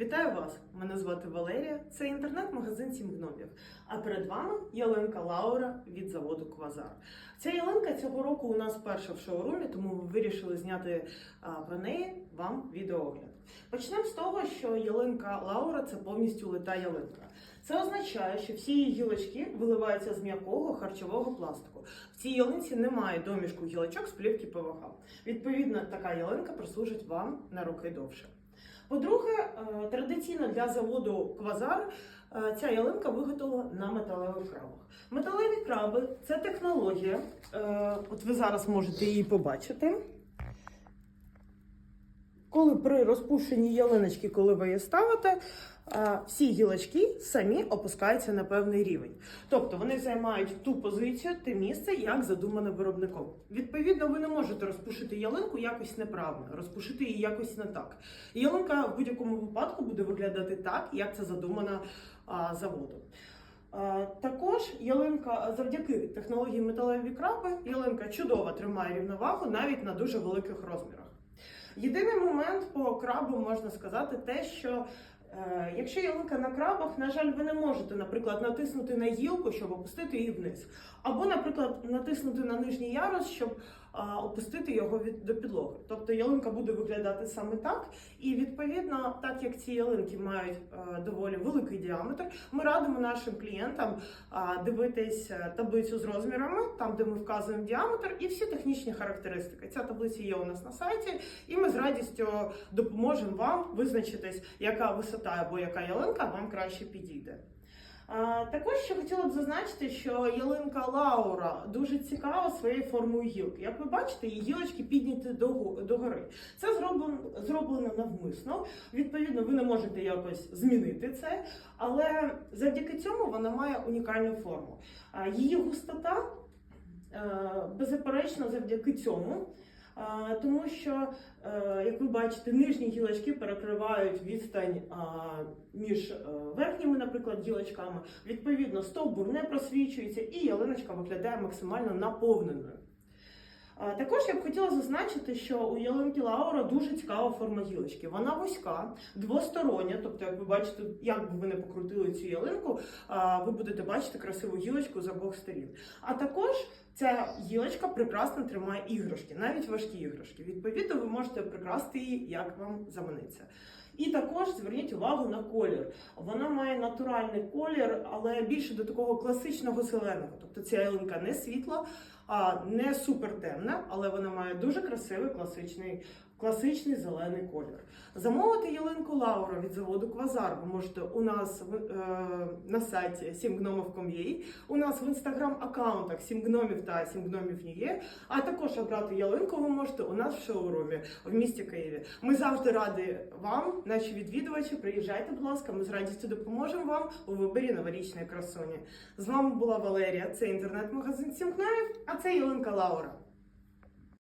Вітаю вас! Мене звати Валерія. Це інтернет-магазин Сім гномів. А перед вами ялинка Лаура від заводу Квазар. Ця ялинка цього року у нас перша в шоурумі, тому ми вирішили зняти про неї вам відеоогляд. Почнемо з того, що ялинка Лаура це повністю лита ялинка. Це означає, що всі її гілочки виливаються з м'якого харчового пластику. В цій ялинці немає домішку гілочок з плівки ПВХ. Відповідно, така ялинка прослужить вам на роки довше. По-друге, е, традиційно для заводу Квазар е, ця ялинка виготовлена на металевих крабах. Металеві краби це технологія. е, От ви зараз можете її побачити. Коли при розпушенні ялиночки, коли ви її ставите, е, всі гілочки самі опускаються на певний рівень. Тобто вони займають ту позицію, те місце, як задумано виробником. Відповідно, ви не можете розпушити ялинку якось неправильно, розпушити її якось не так. Ялинка в будь-якому випадку буде виглядати так, як це задумано заводом. Також ялинка завдяки технології металеві краби, ялинка чудово тримає рівновагу навіть на дуже великих розмірах. Єдиний момент по крабу можна сказати те, що е, якщо ялинка на крабах, на жаль, ви не можете, наприклад, натиснути на гілку, щоб опустити її вниз, або, наприклад, натиснути на нижній ярус, щоб опустити його від до підлоги. Тобто ялинка буде виглядати саме так. І відповідно, так як ці ялинки мають е, доволі великий діаметр, ми радимо нашим клієнтам дивитись е, таблицю з розмірами, там де ми вказуємо діаметр і всі технічні характеристики. Ця таблиця є у нас на сайті, і ми з радістю допоможемо вам визначитись, яка висота або яка ялинка вам краще підійде. Також ще хотіла б зазначити, що ялинка Лаура дуже цікава своєю формою гілки. Як ви бачите, її гілочки підняті догори. Це зроблено, зроблено навмисно. Відповідно, ви не можете якось змінити це, але завдяки цьому вона має унікальну форму. Її густота е, беззаперечно завдяки цьому. Тому що, е, як ви бачите, нижні гілочки перекривають відстань між е, верхніми, наприклад, гілочками. Відповідно, стовбур не просвічується і ялиночка виглядає максимально наповненою. Також я б хотіла зазначити, що у ялинки Лаура дуже цікава форма гілочки. Вона вузька, двостороння, тобто, як ви бачите, як би ви не покрутили цю ялинку, ви будете бачити красиву гілочку з обох сторін. А також ця гілочка прекрасно тримає іграшки, навіть важкі іграшки. Відповідно, ви можете прикрасти її, як вам заманеться. І також зверніть увагу на колір. Вона має натуральний колір, але більше до такого класичного зеленого. Тобто ця ялинка не світла, не супер темна, але вона має дуже красивий класичний, класичний зелений колір. Замовити ялинку Лаура від заводу Квазар ви можете у нас е, на сайті simgnomov.com.ua, у нас в інстаграм-аккаунтах Сімгномів та Сімгномів Нює, а також обрати ялинку ви можете у нас в шоурумі в місті Києві. Ми завжди раді вам, наші відвідувачі. Приїжджайте, будь ласка, ми з радістю допоможемо вам у виборі новорічної красуні. З вами була Валерія, це інтернет-магазин Сімгномів, а це ялинка Лаура.